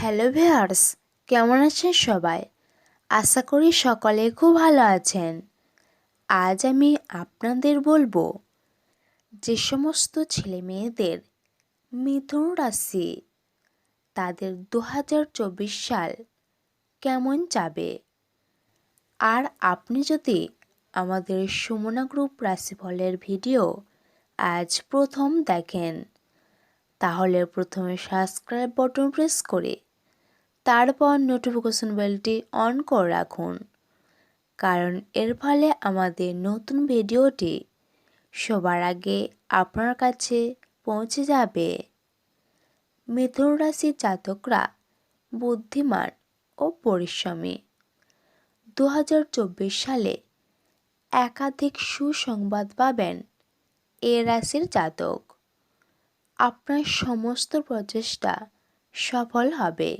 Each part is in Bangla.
হ্যালো ভিউয়ার্স, কেমন আছেন সবাই? আশা করি সকলে খুব ভালো আছেন। আজ আমি আপনাদের বলব, যে সমস্ত ছেলে মেয়েদের মিথুন রাশি, তাদের দু হাজার চব্বিশ সাল কেমন যাবে? আর আপনি যদি আমাদের সুমনা গ্রুপ রাশিফলের ভিডিও আজ প্রথম দেখেন, তাহলে প্রথমে সাবস্ক্রাইব বটন প্রেস করে তারপর নোটিফিকেশন বেলটি অন করে রাখুন। কারণ এর ফলে আমাদের নতুন ভিডিওটি সবার আগে আপনার কাছে পৌঁছে যাবে। মিথুন রাশির জাতকরা বুদ্ধিমান ও পরিশ্রমী। দু হাজার চব্বিশ সালে একাধিক সুসংবাদ পাবেন এ রাশির জাতক। আপনার সমস্ত প্রচেষ্টা সফল হবে।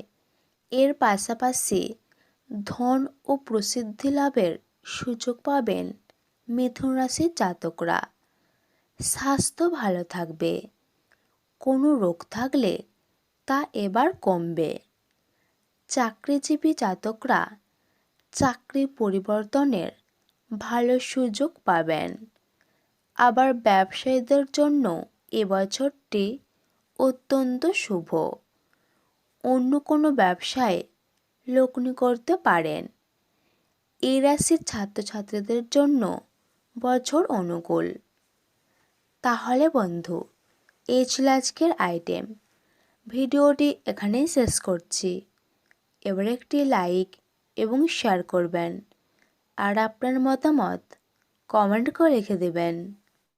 এর পাশাপাশি ধন ও প্রসিদ্ধি লাভের সুযোগ পাবেন মিথুন রাশির জাতকরা। স্বাস্থ্য ভালো থাকবে। কোনো রোগ থাকলে তা এবার কমবে। চাকরিজীবী জাতকরা চাকরি পরিবর্তনের ভালো সুযোগ পাবেন। আবার ব্যবসায়ীদের জন্য এবছরটি অত্যন্ত শুভ। অন্য কোনো ব্যবসায় লগ্নি করতে পারেন। এই রাশির ছাত্রছাত্রীদের জন্য বছর অনুকূল। তাহলে বন্ধু, এই ছিল আজকের আইটেম ভিডিওটি এখানেই শেষ করছি। এবার একটি লাইক এবং শেয়ার করবেন। আর আপনার মতামত কমেন্ট করে রেখে দেবেন।